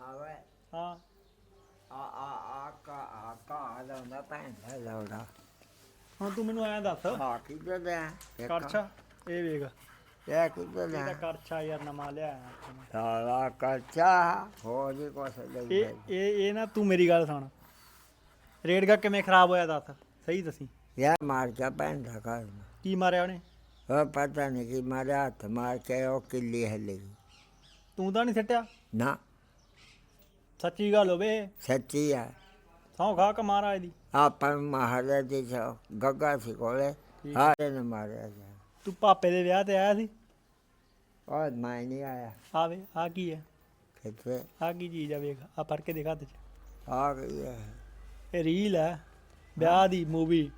ਹਾਂ ਵੇ ਹਾਂ। ਆ ਆ ਆ ਕਾ ਆ ਕਾ ਲਾਉਂਦਾ ਭੈਣ ਦਾ ਲਾਉਂਦਾ ਹੁਣ ਤੂੰ ਮੈਨੂੰ ਐਂ ਦੱਸ। ਆ ਕਿੱਦਾਂ ਦਾ ਕਰਛਾ ਇਹ ਵੇਖ। ਇਹ ਇਹ ਤਾਂ ਦਾ ਕਰਛਾ ਯਾਰ ਨਵਾਂ ਲਿਆ ਆਪਾਂ ਨੇ। ਸਾਲਾ ਕੱਚਾ ਹੋ ਜੀ ਕੁਛ ਲਈ ਇਹ ਇਹ ਇਹ ਨਾ ਤੂੰ ਮੇਰੀ ਗੱਲ ਸੁਣ। ਰੇੜਗਾ ਕਿਵੇਂ ਖਰਾਬ ਹੋਇਆ ਦੱਸ ਸਹੀ ਦੱਸੀ। ਯਾਰ ਮਾਰ ਕੇ ਭੈਣ ਦਾ ਕਰ ਕੀ ਮਾਰਿਆ ਉਹਨੇ? ਉਹ ਪਤਾ ਨਹੀਂ ਕਿ ਮਾਰਿਆ ਹੱਥ ਮਾਰ ਕੇ ਉਹ ਕਿੱਲੀ ਹੱਲੀ ਤੂੰ ਤਾਂ ਨਹੀਂ ਸਿੱਟਿਆ? ਨਾ। ਸੱਚੀ ਗੱਲ ਹੋਵੇ। ਸੱਚੀ ਆ। ਸੌਂ ਖਾ ਕੇ ਮਹਾਰਾਜ ਦੀ। ਆਪਾਂ ਮਹਾਰਾਜ ਦੇ ਚ ਗੱਗਾ ਸੀ ਕੋਲੇ। ਹਾਰੇ ਨੇ ਮਾਰਿਆ ਜਾ ਤੂੰ ਪਾਪੇ ਦੇ ਵਿਆਹ ਤੇ ਆਇਆ ਸੀ? ਉਹ ਮੈਂ ਨਹੀਂ ਆਇਆ। ਆਵੇ ਆ ਕੀ ਹੈ? ਕਿੱਥੇ ਆ ਕੀ ਚੀਜ਼ ਆ ਵੇਖ ਆ ਫੜ ਕੇ ਦਿਖਾ ਦੇ। ਆ ਗਈ ਹੈ ਇਹ ਰੀਲ ਹੈ ਵਿਆਹ ਦੀ ਮੂਵੀ।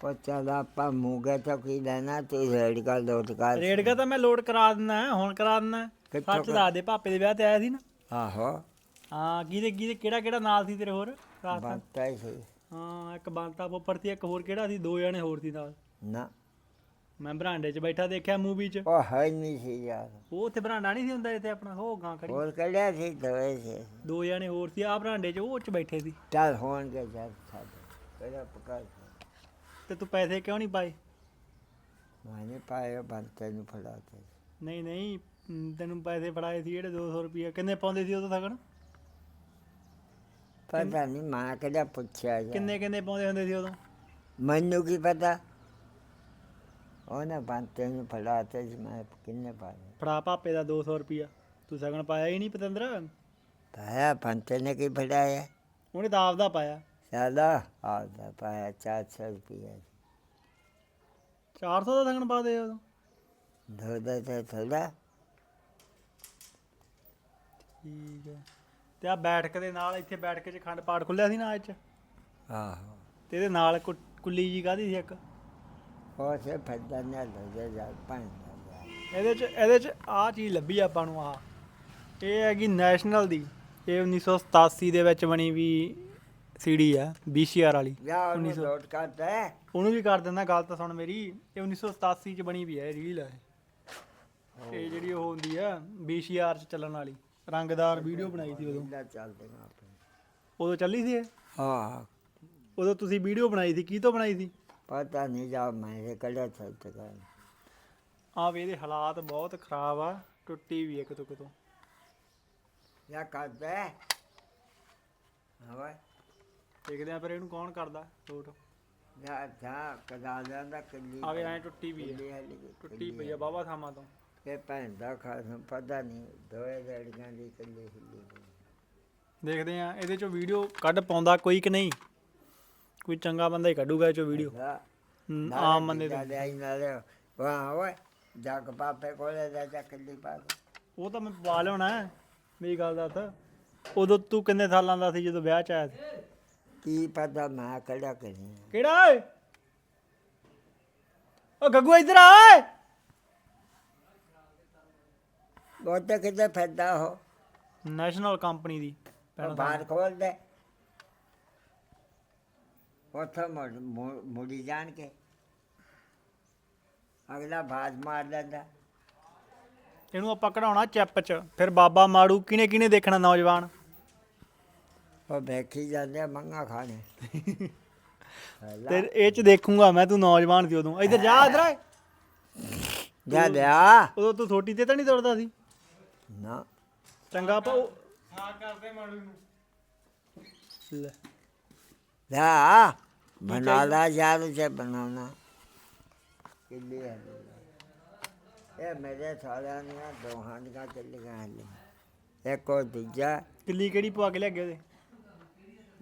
ਪੱਚਾ ਦਾ ਆਪਾਂ ਮੂਗੇ ਤੋਂ ਕੀ ਲੈਣਾ ਤੂੰ ਰੇੜ ਕਰ ਲੋਟ ਕਰ ਰੇੜਗਾ ਤਾਂ ਮੈਂ ਲੋਡ ਕਰਾ ਦਿੰਦਾ ਹੁਣ ਕਰਾ ਦਿੰਦਾ। ਕਿੱਥੋਂ ਸੱਚ ਦੱਸ ਦੇ ਪਾਪੇ ਦੇ ਵਿਆਹ ਤੇ ਆਇਆ ਸੀ ਨਾ। ਆਹੋ। ਹਾਂ ਕਿਹਦੇ ਕਿਹਦੇ ਕਿਹੜਾ ਕਿਹੜਾ ਨਾਲ ਸੀ ਤੇਰੇ ਹੋਰ? ਰਾਤ? ਬੰਤਾ ਹੀ ਸੀ। ਹਾਂ ਇੱਕ ਬੰਤਾ ਉੱਪਰ ਸੀ ਇੱਕ ਹੋਰ ਕਿਹੜਾ ਸੀ? ਦੋ ਜਣੇ ਹੋਰ ਸੀ ਨਾਲ। ਨਾ। ਮੈਂ ਬਰਾਂਡੇ 'ਚ ਬੈਠਾ ਦੇਖਿਆ ਮੂਵੀ 'ਚ। ਉਹ ਹੈ ਨਹੀਂ ਸੀ ਯਾਰ। ਉਹ ਉੱਥੇ ਬਰਾਂਡਾ ਨਹੀਂ ਸੀ ਹੁੰਦਾ ਇੱਥੇ ਆਪਣਾ? ਹੋ ਗਾਂ ਖੜੀ। ਹੋਰ ਕੱਢਿਆ ਸੀ? ਦੋਏ ਸੀ। ਦੋ ਜਣੇ ਹੋਰ ਸੀ। ਆ ਬਰਾਂਡੇ 'ਚ ਉਹ 'ਚ ਬੈਠੇ ਸੀ। ਚੱਲ ਹੋਣਗੇ ਜਦ ਸਾਡੇ ਕਿਹੜਾ ਪਕਾ ਤੇ ਤੂੰ ਪੈਸੇ ਕਿਉਂ ਨਹੀਂ ਪਾਏ? ਮੈਂ ਨਹੀਂ ਪਾਇਆ ਬੰਤੇ ਨੂੰ ਫੜਾਤੇ। ਨਹੀਂ ਨਹੀਂ ਮ, ਤੈਨੂੰ ਪੈਸੇ ਫੜਾਏ ਸੀ ਜਿਹੜੇ 200 ਰੁਪਏ ਕਿੰਨੇ ਪਾਉਂਦੇ ਸੀ ਉਦੋਂ ਤੱਕ ਪਤਾ ਨਹੀਂ ਮੈਂ ਕਿਹੜਾ ਪੁੱਛਿਆ ਯਾਰ। ਕਿੰਨੇ ਕਿੰਨੇ ਪਾਉਂਦੇ ਹੁੰਦੇ ਸੀ ਉਦੋਂ? ਮੈਨੂੰ ਕੀ ਪਤਾ? ਉਹਨੇ ਬੰਤੇ ਨੂੰ ਫੜਾਤੇ ਸੀ ਮੈਂ ਕਿੰਨੇ ਪਾਏ। ਫੜਾ ਪਾਪੇ ਦਾ 200 ਰੁਪਿਆ ਤੂੰ ਸਗਣ ਪਾਇਆ ਹੀ ਨਹੀਂ ਪਤੰਦਰ? ਪਾਇਆ ਬੰਤੇ ਨੇ ਕੀ ਫੜਾਇਆ? ਉਹਨੇ ਤਾਂ ਆਪਦਾ ਪਾਇਆ। ਸਾਲਾ ਆਦਾ ਪਾਇਆ 400 ਰੁਪਏ 400 ਦਾ ਸਗਣ ਪਾ ਦੇ ਉਦੋਂ। ਦੋ ਦਾ ਤੇ ਥੋੜਾ ਠੀਕ ਹੈ। ਤੇ ਆ ਬੈਠਕ ਦੇ ਨਾਲ ਇੱਥੇ ਬੈਠਕ 'ਚ ਖੰਡ ਪਾਠ ਖੁੱਲਿਆ ਸੀ ਨਾ ਅੱਜ? ਆਹੋ। ਤੇ ਇਹਦੇ ਨਾਲ ਕੁ- ਕੁੱਲੀ ਜੀ ਕਾਦੀ ਸੀ ਇੱਕ? ਉਹ ਸੇ ਫੱਦਾ ਨੇ ਲੱਗੇ ਜਾ ਪੰਜ ਇਹਦੇ 'ਚ ਇਹਦੇ 'ਚ ਆ ਚੀਜ਼ ਲੱਭੀ ਆਪਾਂ ਨੂੰ ਆ ਇਹ ਹੈਗੀ ਨੈਸ਼ਨਲ ਦੀ। ਇਹ 1987 ਦੇ ਵਿੱਚ ਬਣੀ ਵੀ ਸੀਡੀ ਆ BCR ਵਾਲੀ। ਯਾ ਉਹਨੂੰ 1900 ਲੋਟ ਕਰਦਾ ਹੈ ਉਹਨੂੰ ਵੀ ਕਰ ਦਿੰਦਾ ਗੱਲ ਤਾਂ ਸੁਣ ਮੇਰੀ। ਇਹ 1987 ਚ ਬਣੀ ਵੀ ਹੈ ਇਹ ਰੀਲ ਹੈ ਇਹ। ਜਿਹੜੀ ਉਹ ਹੁੰਦੀ ਆ BCR ਚ ਚੱਲਣ ਵਾਲੀ। ਰੰਗਦਾਰ ਵੀਡੀਓ ਬਣਾਈ ਸੀ ਉਦੋਂ। ਲੈ ਚੱਲਦੇ ਨਾ ਆਪਣੇ ਉਦੋਂ ਚੱਲੀ ਸੀ ਇਹ? ਹਾਂ। ਉਦੋਂ ਤੁਸੀਂ ਵੀਡੀਓ ਬਣਾਈ ਸੀ ਕੀ ਤੋਂ ਬਣਾਈ ਸੀ? ਪਤਾ ਨਹੀਂ ਜਾ ਮੈਂ ਇਹ ਕੜਿਆ ਚੱਲਤੇ ਕਰ ਆ ਵੀ ਇਹਦੇ ਹਾਲਾਤ ਬਹੁਤ ਖਰਾਬ ਆ ਟੁੱਟੀ ਵੀ ਇੱਕ ਤੋਂ ਕਿਤੋਂ। ਯਾ ਕਰਦਾ ਹੈ ਹਾਂ ਵਾ ਦੇਖਦੇ ਆ ਪਰ ਇਹਨੂੰ ਕੌਣ ਕਰਦਾ ਲੋਟ ਯਾ ਜਾ ਕਦਾ ਜਾਂਦਾ ਕੱਲੀ ਆ ਵੀ ਐ ਟੁੱਟੀ ਵੀ ਹੈ ਕੱਲੀ ਟੁੱਟੀ ਪਈ ਆ ਬਾਬਾ ਥਾਵਾਂ ਤੋਂ। ਇਹ ਭੈਣ ਦਾ ਖਾਸ ਪਤਾ ਨਹੀਂ ਦੋਏ ਲੜੀਆਂ ਦੀ ਕੱਲੀ ਹਿੱਲੀ। ਦੇਖਦੇ ਆ ਇਹਦੇ ਚੋਂ ਵੀਡੀਓ ਕੱਢ ਪਾਉਂਦਾ ਕੋਈ ਕਿ ਨਹੀਂ? ਕੋਈ ਚੰਗਾ ਬੰਦਾ ਹੀ ਕੱਢੂਗਾ ਇਹ ਚੋਂ ਵੀਡੀਓ ਲੈ, ਆਮ ਬੰਦੇ ਤੋਂ ਨਾਲੇ ਆਈ ਨਾਲੇ ਵਾਹ ਓਏ ਜੱਗ ਪਾਪੇ ਕੋਲੇ ਜਾ ਜਾ ਕੱਲੀ ਪਾ ਦੇ। ਉਹ ਤਾਂ ਮੈਂ ਪਵਾ ਲਿਆਉਣਾ ਹੈ। ਮੇਰੀ ਗੱਲ ਦੱਸ। ਉਦੋਂ ਤੂੰ ਕਿੰਨੇ ਸਾਲਾਂ ਦਾ ਸੀ ਜਦੋਂ ਵਿਆਹ ਚ ਆਇਆ ਸੀ? ਕੀ ਪਤਾ ਮੈਂ ਕਿਹੜਾ ਕਰੀ ਕਿਹੜਾ ਓਏ? ਓ ਗੱਗੂ ਇੱਧਰ ਆ ਓਏ! ਉਹ ਤੇ ਕਿਤੇ ਫਿਰਦਾ ਹੋ ਨੈਸ਼ਨਲ ਕੰਪਨੀ ਦੀ ਉਹ ਬਾਹਰ ਖੋਲ ਦੇ ਉੱਥੇ ਮੁੜ- ਮੁੜ- ਮੁੜੀ ਜਾਣ ਕੇ ਅਗਲਾ ਬਾਜ਼ ਮਾਰ ਲੈਂਦਾ। ਇਹਨੂੰ ਆਪਾਂ ਕਢਾਉਣਾ ਚੈਪ ਚ। ਫਿਰ ਬਾਬਾ ਮਾੜੂ ਕਿਨੇ ਕਿਨੇ ਦੇਖਣਾ ਨੌਜਵਾਨ? ਉਹ ਵੇਖੀ ਜਾਂਦੇ ਆ ਮੰਗਾ ਖਾਣੇ। ਤੇ ਇਹ ਚ ਦੇਖੂੰਗਾ ਮੈਂ ਤੂੰ ਨੌਜਵਾਨ ਸੀ ਉਦੋਂ। ਇੱਧਰ ਜਾ ਇੱਧਰ ਆ। ਜਾ ਲਿਆ ਉਦੋਂ ਤੂੰ ਥੋਟੀ ਤੇ ਤਾਂ ਨਹੀਂ ਦੌੜਦਾ ਸੀ? ਨਾ। ਚੰਗਾ ਪਾਉ ਹਾਂ ਕਰਦੇ ਮਾੜੂ ਨੂੰ। ਲੈ। ਜਾ ਬਣਾ ਲਾ ਯਾਰ ਜੇ ਬਣਾਉਣਾ। ਕਿੱਲੀ ਹੈ ਇਹ ਮੇਰੇ ਸਾਲਿਆਂ ਨੇ ਦੋਹਾਂ ਦੀਆਂ ਚੱਲੀਆਂ ਹਲੇ ਇੱਕ ਉਹ ਦੂਜਾ। ਕਿੱਲੀ ਕਿਹੜੀ ਪਵਾ ਕੇ ਲਿਆ ਉਹਦੇ?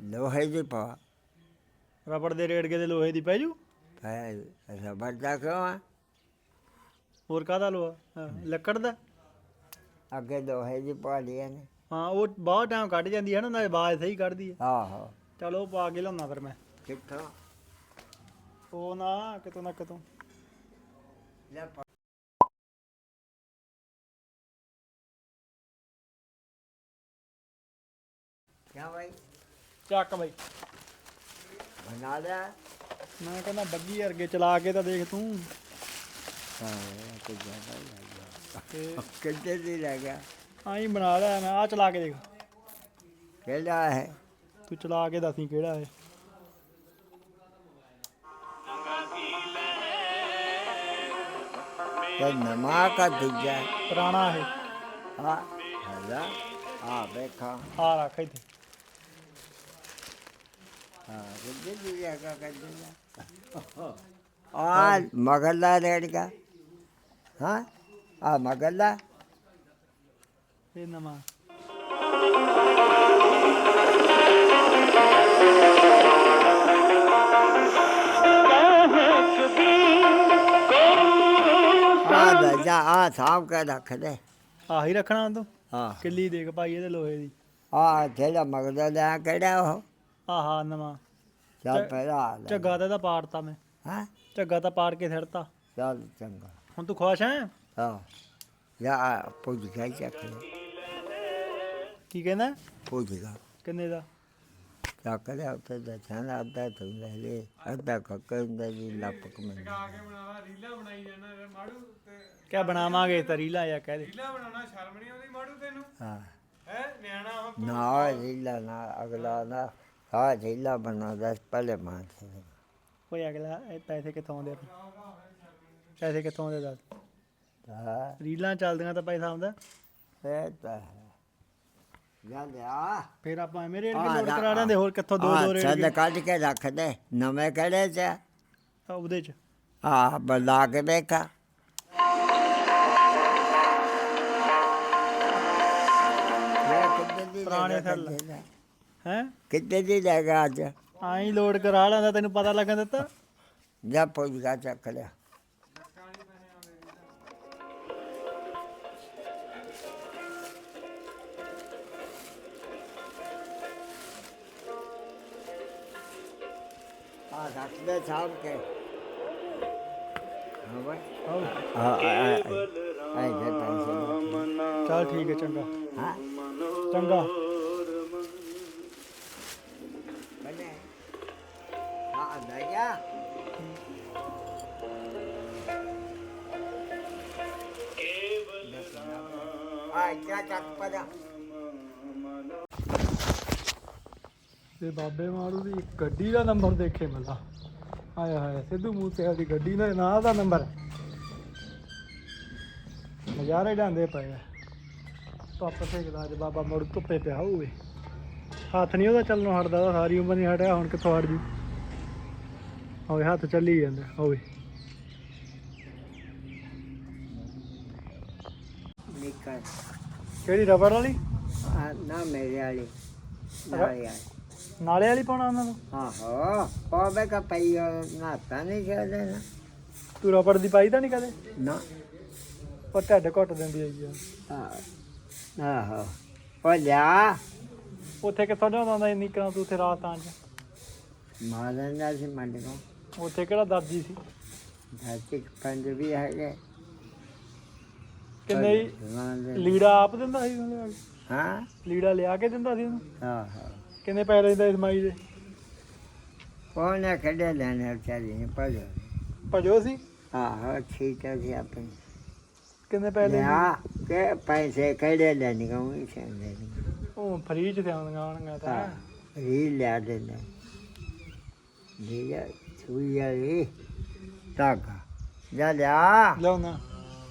ਲੋਹੇ ਦੀ ਪਾ। ਰਬੜ ਦੇ ਰੇੜਕੇ ਦੇ ਲੋਹੇ ਦੀ ਪੈ ਜੂ? ਫਿਰ ਰਬੜ ਦਾ ਕਿਉਂ ਆ? ਹੋਰ ਕਾਹਦਾ ਲੋਹਾ? ਹਾਂ, ਲੱਕੜ ਦਾ? ਅੱਗੇ ਲੋਹੇ ਦੀ ਪਾ ਲਿਆ ਨੇ। ਹਾਂ ਉਹ ਬਹੁਤ ਟਾਈਮ ਕੱਢ ਜਾਂਦੀ ਹੈ ਨਾ ਨਾ ਆਵਾਜ਼ ਸਹੀ ਕੱਢਦੀ ਹੈ। ਆਹੋ। ਚਲੋ ਪਾ ਕੇ ਲਿਆਉਣਾ ਫਿਰ ਮੈਂ। ਕਿੱਥੋਂ? ਉਹ ਨਾ ਕਿਤੋਂ ਨਾ ਕਿਤੋਂ। ਲੈ ਪਾ। ਕਿਆ ਭਾਈ ਚੱਕ ਬਈ। ਬਣਾ ਲਿਆ? ਮੈਂ ਕਹਿੰਦਾ ਬੱਗੀ ਵਰਗੇ ਚਲਾ ਕੇ ਤਾਂ ਦੇਖ ਤੂੰ। ਹਾਂ ਤੇ ਜ਼ਿਆਦਾ ਹੀ ਗਿਆ ਕਿੱਥੇ ਦੀ ਲੱਗ ਗਿਆ? ਆਈ ਬਣਾ ਲਿਆ ਮੈਂ। ਆ ਚਲਾ ਕੇ ਦੇਖ। ਕਿਹੜਾ ਹੈ? ਤੂੰ ਚਲਾ ਕੇ ਦੱਸੀ ਕਿਹੜਾ ਹੈ। ਤੇ ਨਮਾ ਕਾ ਦੂਜਾ? ਪੁਰਾਣਾ ਹੈ ਹਾਂ ਹੈਗਾ। ਆ ਵੇਖਾ। ਆ ਰੱਖ ਇੱਥੇ। ਹਾਂ ਕਿੱਥੇ ਦੀ ਜਗ੍ਹਾ ਕੱਢਿਆ ਆ ਮਗਲਾ ਰੇੜਗਾ। ਹਾਂ? ਆ ਮਗਲਾ ਇਹ ਨਵਾਂ। ਆ ਆ ਸਾਹਬ ਕੇ ਰੱਖ ਦੇ ਆਹੀ ਰੱਖਣਾ ਤੂੰ ਹਾਂ। ਕਿੱਲੀ ਦੇਖ ਭਾਈ ਇਹਦੇ ਲੋਹੇ ਦੀ। ਆ ਜਿਹੜਾ ਮਗਲਾ ਲਿਆ ਕਿਹੜਾ ਉਹ? ਆਹਾ ਨਵਾਂ। ਚੱਲ ਪਹਿਲਾਂ ਆ ਝੱਗਾ ਤਾਂ ਇਹਦਾ ਪਾੜਤਾ ਮੈਂ। ਹਾਂ? ਝੱਗਾ ਤਾਂ ਪਾੜ ਕੇ ਛੱਡਤਾ ਚੱਲ ਚੰਗਾ। ਹੁਣ ਤੂੰ ਖੁਸ਼ ਹੈ? ਹਾਂ ਜਾ ਪੁੱਜ ਗਿਆ ਚੱਕ ਲੈ ਕੀ ਕਹਿੰਦਾ? ਪੁੱਜ ਗਿਆ ਕਿੰਨੇ ਦਾ? ਚੱਕ ਲਿਆ ਉੱਤੇ ਦਾ ਛਾਣਾ ਅੱਧਾ ਤੂੰ ਲੈ ਲੈ ਅੱਧਾ ਕੱਕਰ ਦਾ ਜੀ ਲੱਪਕ ਮੈਂ ਕਿਆ ਬਣਾਵਾਂਗੇ ਤਰੀਲਾ ਜਾਂ ਕਹਿ ਦੇ। ਹਾਂ। ਨਾ ਰੀਲਾ ਨਾ ਅਗਲਾ ਨਾ ਹਾਂ ਰੀਲਾ ਬਣਾ ਦਸ ਪਹਿਲੇ ਮਾਰ ਸੇ ਓਏ ਅਗਲਾ ਇਹ ਪੈਸੇ ਕਿੱਥੋਂ ਆਉਂਦੇ ਆ? ਪੈਸੇ ਕਿੱਥੋਂ ਆਉਂਦੇ ਦੱਸ? ਹਾਂ। ਰੀਲਾਂ ਚੱਲਦੀਆਂ ਤਾਂ ਪੈਸਾ ਆਉਂਦਾ ਇਹ ਤਾਂ ਹੈ। ਜਾ ਲਿਆ ਫਿਰ ਆਪਾਂ ਐਵੇਂ ਰੇਟ ਕੇ ਲੋਡ ਲੈ, ਕਰਾ ਲੈਂਦੇ ਹੋਰ ਕਿੱਥੋਂ ਦੋ ਦੋ ਰੇਟ ਛੱਡ ਕੱਢ ਕੇ ਰੱਖ ਦੇ। ਨਵੇਂ ਕੜੇ ਚ ਆ? ਉਹਦੇ ਚ। ਆ ਬਲਾ ਕੇ ਦੇਖਾ। ਦੀ ਪੁਰਾਣੇ ਥੱਲੇ। ਹੈ? ਕਿੱਥੇ ਦੀ ਜਗ੍ਹਾ ਅੱਜ? ਆਈ ਲੋਡ ਕਰਾ ਲੈਂਦਾ ਤੈਨੂੰ ਪਤਾ ਲੱਗਣ ਦਿੱਤਾ? ਜਾ ਪੁੱਜ ਗਿਆ ਚੱਕ ਲਿਆ। ਆ ਆ ਆ ਆ ਆ ਚੱਲ ਠੀਕ ਹੈ ਚੰਗਾ। ਹਾਂ। ਚੰਗਾ। ਤੇ ਬਾਬੇ ਮਾਰੂ ਦੀ ਗੱਡੀ ਦਾ ਨੰਬਰ ਦੇਖੇ ਮਲਾ। ਆਇਆ ਹਾਇਆ ਸਿੱਧੂ ਮੂਸੇਵਾਲੇ ਦੀ ਗੱਡੀ ਦਾ ਨਾਂ ਦਾ ਨੰਬਰ। ਨਜ਼ਾਰੇ ਡਾਂਦੇ ਪਏ ਆ। ਪਾਪਾ ਸੇਕਦਾ ਅੱਜ ਬਾਬਾ ਮੁੜ ਧੁੱਪੇ ਪਿਆ ਹੋਵੇ ਹੱਥ ਨਹੀਂ ਉਹਦਾ ਚੱਲਣੋਂ ਹਟਦਾ ਉਹਦਾ ਸਾਰੀ ਉਮਰ ਨਹੀਂ ਹਟਿਆ ਹੁਣ ਕਿੱਥੋਂ ਹਟ ਜੂ? ਹੋਵੇ ਹੱਥ ਚੱਲੀ ਜਾਂਦਾ ਹੋਵੇ ਨਿਕਲ ਕਿਹੜੀ ਰਬੜ ਵਾਲੀ? ਆ ਨਾ ਮੇਰੇ ਵਾਲੀ ਨਾਲੇ ਵਾਲੀ। ਨਾਲੇ ਵਾਲੀ ਪਾਉਣਾ ਉਹਨਾਂ ਨੂੰ? ਆਹੋ ਪਾਵੇ ਕਾ ਪਈ ਨਾ ਤਾਂ ਨਹੀਂ ਚੱਲਦੇ ਨਾ ਤੂੰ ਰਬੜ ਦੀ ਪਾਈ ਤਾਂ ਨਹੀਂ ਕਦੇ? ਨਾ। ਉਹ ਢੱਡ ਘੁੱਟ ਦਿੰਦੀ ਹੈਗੀ ਆ ਆਹ, ਆਹੋ। ਉਹ ਲਿਆ। ਉੱਥੇ ਕਿੱਥੋਂ ਲਿਆਉਂਦਾ ਹੁੰਦਾ ਇੰਨੀ ਕਰਾਂ ਤੂੰ ਉੱਥੇ ਰਾਜਸਥਾਨ 'ਚ? ਮਾਰਨ ਦਾ ਸੀ ਮੰਡ ਕੋ ਉੱਥੇ ਕਿਹੜਾ ਦਾਦੀ ਸੀ? ਧਰਤੀ ਪੰਜ ਵੀ ਹੈਗੇ। ਕਿੰਨੇ ਹੀ। ਲੀੜਾ ਆਪ ਦਿੰਦਾ ਸੀ ਉਹਨੂੰ ਲਿਆ ਕੇ? ਹਾਂ। ਲੀੜਾ ਲਿਆ ਕੇ ਦਿੰਦਾ ਸੀ ਉਹਨੂੰ? ਆਹੋ। ਕਿੰਨੇ ਪੈਸੇ ਲੈਂਦਾ ਇਸਮਾਈ ਦੇ? ਉਹਨੇ ਖੜੇ ਲੈਣੇ ਵਿਚਾਰੀ ਨੇ ਪੜੋ ਭਜੋ ਸੀ? ਆਹੋ ਠੀਕ ਹੈ ਜੀ ਆਪਣੀ। ਕਿੰਨੇ ਪੈਸੇ ਲੈਂਦੇ? ਕੇ ਪੈਸੇ ਕਿਹੜੇ ਲੈਣੇ ਕੋ ਇਹ ਲੈਣੇ ਉਹ ਫਰੀ ਚ ਤੇ ਆਉਂਦੀਆਂ ਆਉਣਗੀਆਂ ਤਾਂ। ਰੀ ਲਿਆ ਦੇਣਾ ਲਿਆ ਸੂਈ ਵਾਲੀ। ਤਾਗਾ ਜਾ ਲਿਆ। ਲਿਆਉਣਾ।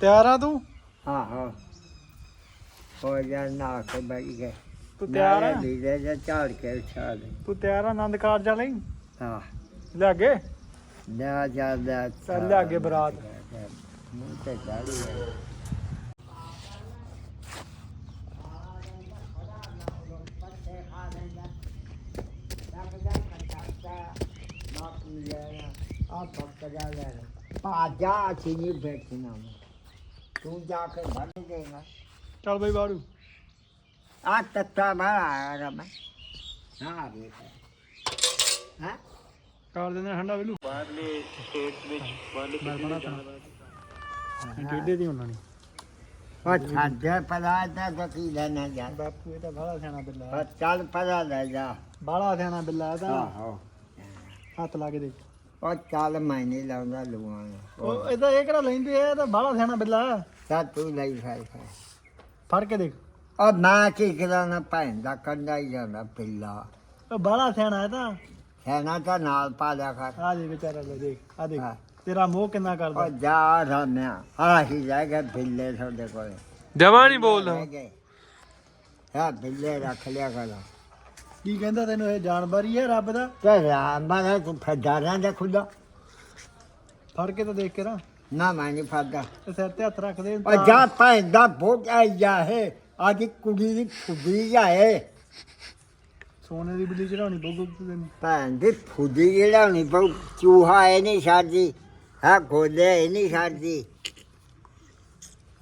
ਤਿਆਰ ਆ ਤੂੰ? ਆਹੋ। ਹੋ ਜਾ ਨਾ ਕੇ ਬੈਠ ਗਏ। ਤੂੰ ਤਿਆਰ ਆ? ਲੀੜੇ ਜਾਂ ਝਾੜ ਕੇ ਉਛਾ ਦੇ ਤੂੰ ਤਿਆਰ ਆ ਆਨੰਦ ਕਾਰਜ ਲਈ ਹਾਂ? ਲੈ ਅੱਗੇ? ਲਿਆ ਜਾ ਲਿਆ ਚੱਲ ਲਿਆ ਅੱਗੇ ਬਰਾਤ। ਮੂੰਹ ਤੇ ਚਾੜੀ ਹੈ ਆ ਪੱਕਾ ਲੈ ਪਾਜਾ ਚੀਨੀ ਬੈਠਣਾ। ਤੂੰ ਜਾ ਕੇ ਬੰਨ ਦੇਗਾ ਚੱਲ ਬਈ ਬਾੜੂ ਆ ਤੱਤਾ ਮਾਰਾ ਆ ਰਮਾ ਹਾਂ। ਵੇਖ ਹਾਂ ਕਰ ਦਿੰਦੇ ਠੰਡਾ ਵੇਲੂ ਬਾਹਰਲੇ ਸਟੇਟ ਵਿੱਚ ਬਾਹਰਲੇ ਕਿਹਦੇ ਦੀ ਉਹਨਾਂ ਨੇ। ਉਹ ਛੱਡੇ ਪਤਾ ਤਾਂ ਕੀ ਲੈਣਾ ਜਾ। ਬਾਪੂ ਇਹ ਤਾਂ ਬਾਹਲਾ ਸਿਆਣਾ ਬਿੱਲਾ ਉਹ ਚੱਲ ਪਤਾ ਲੈ ਜਾ। ਬਾਹਲਾ ਸਿਆਣਾ ਬਿੱਲਾ ਇਹ ਤਾਂ। ਆਹੋ। ਹੱਥ ਲਾ ਕੇ ਦੇਖ। ਉਹ ਚੱਲ ਮੈਂ ਨਹੀਂ ਲਾਉਂਦਾ ਲੂਆਂ ਉਹ ਇਹ ਤਾਂ ਇਹ ਕਿਹੜਾ ਲੈਂਦੇ ਆ ਇਹ ਤਾਂ ਬਾਹਲਾ ਸਿਆਣਾ ਬਿੱਲਾ ਤਾਂ ਤੂੰ ਲਈ ਫੜ ਕੇ ਦੇਖ। ਉਹ ਮੈਂ ਕੀ ਕਰਾਂ ਭੈਣ ਦਾ ਕੰਡਾ ਹੀ ਜਾਂਦਾ ਪਿੱਲਾ ਉਹ ਬਾਹਲਾ ਸਿਆਣਾ ਹੈ ਤਾਂ। ਸੈਨਾ ਤਾਂ ਨਾਲ ਪਾ ਲਿਆ ਕਰ। ਆ ਦੇ ਵਿਚਾਰਾ ਲੈ ਦੇਖ ਆ ਦੇਖ ਹਾਂ। ਤੇਰਾ ਮੋਹ ਕਿੰਨਾ ਕਰਦਾ। ਉਹ ਜਾ ਰਾਮਿਆ ਆ ਹੀ ਰਹਿ ਗਏ ਬਿੱਲੇ ਤੁਹਾਡੇ ਕੋਲੇ। ਜਮਾ ਨਹੀਂ ਬੋਲਦਾ। ਰਹਿ ਗਏ। ਹਾਂ ਬਿੱਲੇ ਰੱਖ ਲਿਆ ਕਰ। ਕੀ ਕਹਿੰਦਾ ਤੈਨੂੰ ਇਹ ਜਾਨਵਰ ਹੀ ਹੈ ਰੱਬ ਦਾ? ਤੇ ਰਾਮਾ ਤੂੰ ਫਦਾਰਾਂ ਦਾ ਖੁਦਾ ਫੜ ਕੇ ਤਾਂ ਦੇਖ ਕੇ ਨਾ। ਨਾ ਮੈਂ ਨਹੀਂ ਫੜਦਾ। ਤੇ ਸਿਰ ਤੇ ਹੱਥ ਰੱਖ ਦੇ ਉਹ ਜਾ ਭੈਣ ਦਾ ਆਈ ਜਾ ਹੈ ਆਦੀ ਕੁੜੀ ਦੀ ਫੁੱਦੀ ਜਾਏ ਸੋਨੇ ਦੀ ਬਿੱਲੀ ਚੜਾਉਣੀ ਬੁੱਗ ਤੈਨੂੰ? ਭੈਣ ਦੀ ਫੁੱਦੀ ਜਿਹੜਾ ਨਹੀਂ ਬਹੁ ਚੂਹਾ ਇਹ ਨਹੀਂ ਛੱਡਦੀ ਹਾਂ ਗੋਲੇ ਇਹ ਨਹੀਂ ਛੱਡਦੀ।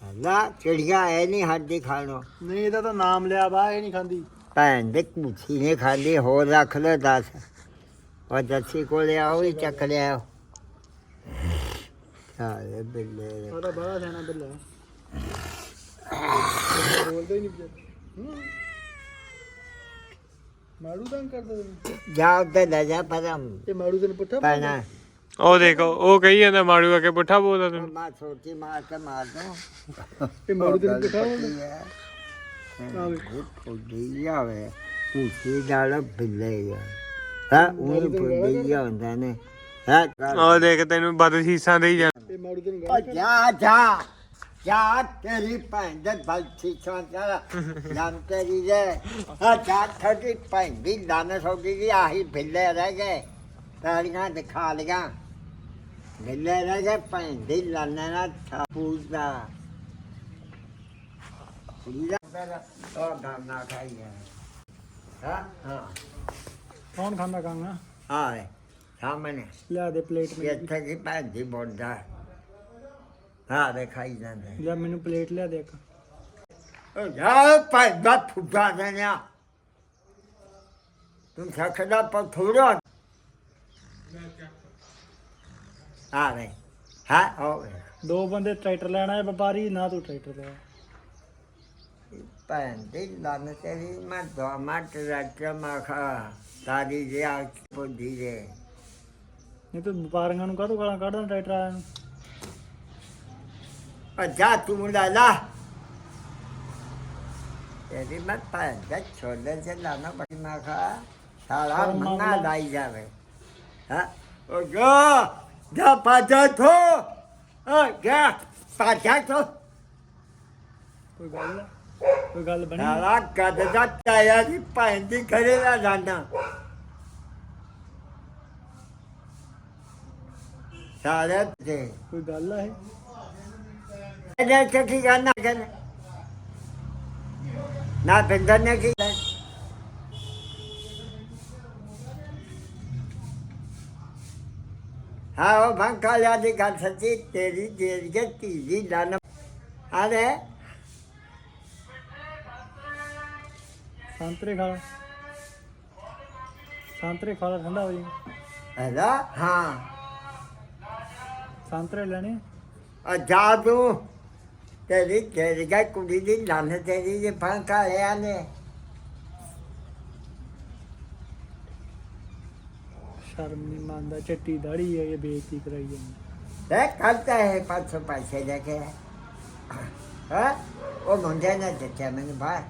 ਅੱਲਾ ਚਿੜੀਆਂ ਇਹ ਨਹੀਂ ਹੱਦੀ ਖਾਣੋ। ਨਹੀਂ ਇਹਦਾ ਤਾਂ ਨਾਮ ਲਿਆ ਬਾ ਇਹ ਨਹੀਂ ਖਾਂਦੀ। ਭੈਣ ਦੇ ਕੁੱਛੀ ਨੇ ਖਾਲੀ ਹੋਰ ਰੱਖ ਲੋ ਦੱਸ। ਉਹ ਦੱਸੀ ਕੋਲੇ ਆਓ ਹੀ ਚੱਕ ਲਿਆ। ਸਾਰੇ ਬਿੱਲੇ। ਉਹਦਾ ਬੜਾ ਸਿਆਣਾ ਬਿੱਲਾ। ਬੋਲਦਾ ਹੀ ਨਹੀਂ ਬਿੱਲਾ ਮਾੜੂ ਤਾਂ ਕਰਦਾ ਤੈਨੂੰ? ਜਾ ਉੱਤੇ ਲੈ ਜਾ ਪਰਮ ਇਹ ਮਾੜੂ ਤੈਨੂੰ ਪੁੱਠਾ ਪੈਣਾ ਉਹ ਦੇਖੋ ਉਹ ਕਹੀ ਜਾਂਦਾ ਮਾੜੂ ਆ ਕੇ ਪੁੱਠਾ ਬੋਲਦਾ ਤੈਨੂੰ। ਮੈਂ ਛੋਟੀ ਮਾਰ ਕੇ ਮਾਰ ਦੂੰ। ਇਹ ਮਾੜੂ ਤੈਨੂੰ ਪੁੱਠਾ ਬੋਲਦਾ? ਆਵੇ। ਫੁੱਡੀ ਜਾਵੇ। ਕੁੱਛੀ ਨਾਲ ਬਿੱਲੇ ਆ। ਹਾਂ ਉਹ ਫੁੱਡੀ ਹੁੰਦਾ ਨੇ। ਹਾਂ ਉਹ ਦੇਖ ਤੈਨੂੰ ਬਦਸ਼ੀਸ਼ਾਂ ਦੇ ਹੀ ਜਾਂ ਇਹ ਮਾੜੂ ਤੈਨੂੰ ਗਾਲ ਜਾ ਜਾ। ਜਾ ਤੇਰੀ ਭੈਣ ਦੇ ਬਲਛੀ ਚੋਂਦਾ ਲੰਨ ਤੇਰੀ ਦੇ। ਆ ਜਾ ਥੋੜੀ ਭੈਣ ਦੀ ਲੰਨ ਸੋਗੀ ਦੀ ਆਹੀ ਬਿੱਲੇ ਰਹਿ ਗਏ। ਤਾਲੀਆਂ ਦਿਖਾ ਲਿਆ ਬਿੱਲੇ ਰਹਿ ਗਏ ਭੈਣ ਦੀ ਲੰਨ ਨਾਲ ਥਾਪੂਦਾ ਕੁੜੀਦਾ ਉਹ ਗਾਣਾ ਖਾਈ ਹੈ ਹਾਂ। ਹਾਂ ਕੌਣ ਖਾਂਦਾ ਕਾਂਗਾ? ਆਏ ਸਾਹਮਣੇ। ਲਿਆ ਦੇ ਪਲੇਟ ਮੈਨੂੰ ਇੱਥੇ ਕੀ ਭੈਣ ਦੀ ਬੋਲਦਾ? ਹਾਂ ਦੇ ਖਾਈ ਜਾਂਦੇ। ਜਾਂ ਮੈਨੂੰ ਪਲੇਟ ਲਿਆ ਦੇ ਇੱਕ। ਉਹ ਜਾ ਭਾਈ ਦਾ ਫੁੱਟਾ ਦੇਣਿਆ ਤੂੰ ਸਕਦਾ ਪਰ ਥੋੜਾ ਆ ਵੇ ਹਾਂ ਹੋ ਦੋ ਬੰਦੇ ਟਰੈਕਟਰ ਲੈਣਾ ਹੈ ਵਪਾਰੀ ਨਾ ਤੂੰ ਟਰੈਕਟਰ ਲੈ ਭੈਣ ਦੀ ਲੰਨ ਤੇਰੀ ਮੈਂ ਦੋ ਮਟ ਰੱਖ ਮਖਾ ਤਾਰੀ ਜੇ ਆ ਪੁੱਜੀ ਜੇ ਨਹੀਂ ਤੂੰ ਵਪਾਰੀਆਂ ਨੂੰ ਕਾਹਤੋਂ ਗਾਲਾਂ ਕੱਢਦਾ ਟਰੈਕਟਰ ਵਾਲਿਆਂ ਨੂੰ? ਜਾ ਤੂੰ ਲੈ ਲਾ। ਤੇਰੀ ਮੈਂ ਭੈਣ ਦਾ ਛੋਲੇ ਸੇ ਲਾਣਾ ਬੜੀ ਮਖਾ ਸਾਰਾ ਮੰਨਾ ਲਾਈ ਜਾਵੇ। ਹਾਂ? ਉਹ ਜਾ ਜਾ ਪਾਜਾ ਥੋ ਆ ਜਾ ਪਾਜਾ ਥੋ ਕੋਈ ਗੱਲ ਕੋਈ ਗੱਲ ਬਣੀ। ਸਾਰਾ ਗੱਦ ਦਾ ਤਾਇਆ ਦੀ ਭੈਣ ਦੀ ਘਰੇ ਦਾ ਜਾਣਾ ਸਾਰੇ ਤੇ ਕੋਈ ਗੱਲ ਆ ਇਹ? ਕੀ ਕਰਨਾ ਕਰ ਨਾ? ਬਿੰਦਰ ਨੇ ਕੀ ਕਰਨਾ? ਹਾਂ ਉਹ ਭੰਕਾ ਲਿਆ ਦੀ ਗੱਲ ਸੱਚੀ ਤੇਰੀ ਦੇਰ ਕੇ ਤੀਜੀ ਲਨ। ਆਲੇ ਸੰਤਰੇ ਖਾ ਲਾ। ਸੰਤਰੇ ਖਾ ਲਾ ਠੰਡਾ ਹੋ ਜੀ ਹੈਦਾ ਹਾਂ। ਸੰਤਰੇ ਲੈਣੇ। ਆ ਜਾ ਤੂੰ। ਤੇਰੀ ਤੇਰੀ ਗਾ ਕੁੜੀ ਦੀ ਲੰਨ ਤੇਰੀ ਜੇ ਭੰਕਾ ਲਿਆ ਨੇ। ਸ਼ਰਮ ਨਹੀਂ ਮੰਨਦਾ ਚੱਟੀ ਦਾੜੀ ਹੈ ਇਹ ਬੇਇੱਜ਼ਤੀ ਕਰਾਈ ਜਾਂਦਾ। ਹੈ ਕਰਤਾ ਹੈ 500 ਪੈਸੇ ਲੈ ਕੇ ਹਾਂ? ਉਹ ਮੁੰਡੇ ਨੇ ਦਿੱਤੇ ਮੈਨੂੰ ਬਾਹਰ।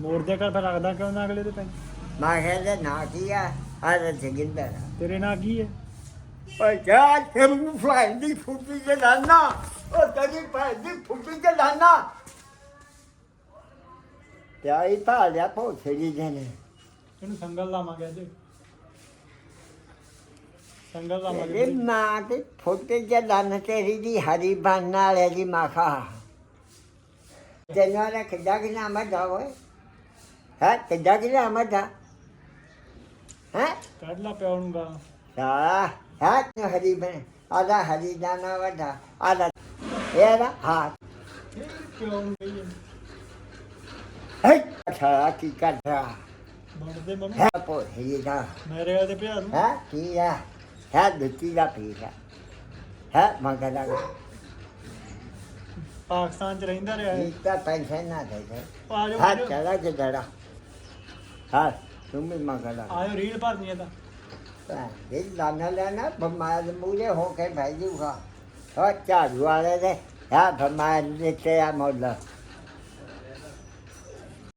ਮੋੜ ਦੇ ਕਰ ਫਿਰ ਰੱਖਦਾ ਕਿਉਂ ਨਾ ਅਗਲੇ ਦੇ ਪੈਸੇ? ਮੈਂ ਕਹਿੰਦਾ ਨਾ ਕੀ ਆ? ਆਹ ਜਗਿੰਦਰ ਤੇਰੇ ਨਾਲ ਕੀ ਹੈ ਓਏ ਜਾ ਤੈਨੂੰ ਫਲਾਈ ਦੀ ਫੁੱਟੀ ਤੇ ਲਾਨਾ। ਉਹ ਤੇਰੀ ਭਾਈ ਦੀ ਫੁੱਟੀ ਤੇ ਲਾਨਾ। ਤੇ ਆਈ ਤਾਂ ਲਿਆ ਪੋਛੜੀ ਦੇ ਨੇ। ਇਹਨੂੰ ਸੰਗਲ ਲਾਵਾਂਗੇ ਅੱਜ। ਸੰਗਲ ਤੇਰੀ ਲਾਵਾਂਗੇ ਮਾਂ ਦੀ ਫੁੱਟੀ ਤੇ ਲਾਨ ਤੇਰੀ ਦੀ ਹਰੀ ਬੰਨ ਵਾਲੇ ਦੀ ਮਾਖਾ। ਜਨਾਂ ਨੇ ਕਿੱਦਾਂ ਕਿ ਨਾਮ ਦਾ ਓਏ। ਹੈ ਕਿੱਦਾਂ ਕਿ ਨਾਮ ਦਾ ਹੈ? ਕੱਢ ਲਾ ਪਿਓ ਨੂੰ ਗਾ। ਸਾਰਾ ਆਦਾ ਹਰੀ ਦਾਨਾ ਵਡਾ ਆਦਾ ਇਹਦਾ ਹਾਂ ਪਿਓ ਨੂੰ ਕਹੀਏ ਹੈ ਅੱਛਾ ਕੀ ਕਰਦਾ ਵੜਦੇ ਮਨ ਹੈ ਪੋ ਹੀ ਦਾ ਮੇਰੇ ਵਾਲੇ ਦੇ ਭਿਆ ਨੂੰ ਹੈ ਕੀ ਹੈ ਹੈ ਦਿੱਤੀ ਦਾ ਪੀਆ ਹੈ ਮੰਗਦਾ ਪਾਕਿਸਤਾਨ ਚ ਰਹਿੰਦਾ ਰਿਹਾ ਹੈ। ਤਾਂ ਪੈਸੇ ਨਾ ਦੇ ਦੇ ਆ ਜਾਓ ਹਾਂ ਆ ਜਾਓ। ਚਲਾ ਕੇ ਜੜਾ ਹਾਂ ਤੁਮ ਵੀ ਮੰਗਦਾ ਆ ਜਾਓ ਰੀਲ ਭਰਨੀ ਹੈ ਤਾਂ। ਇਹ ਲਾਣਾ ਲੈਣਾ, ਬਿਮਾਰ ਮੂਲੇ ਹੋ ਕੇ ਭਾਈ ਜੂਗਾ। ਝਾੜੂ ਵਾਲੇ ਦੇ ਆ ਫਰਮਾਇਆ ਦਿੱਤੇ ਆ ਮੌਲਾ।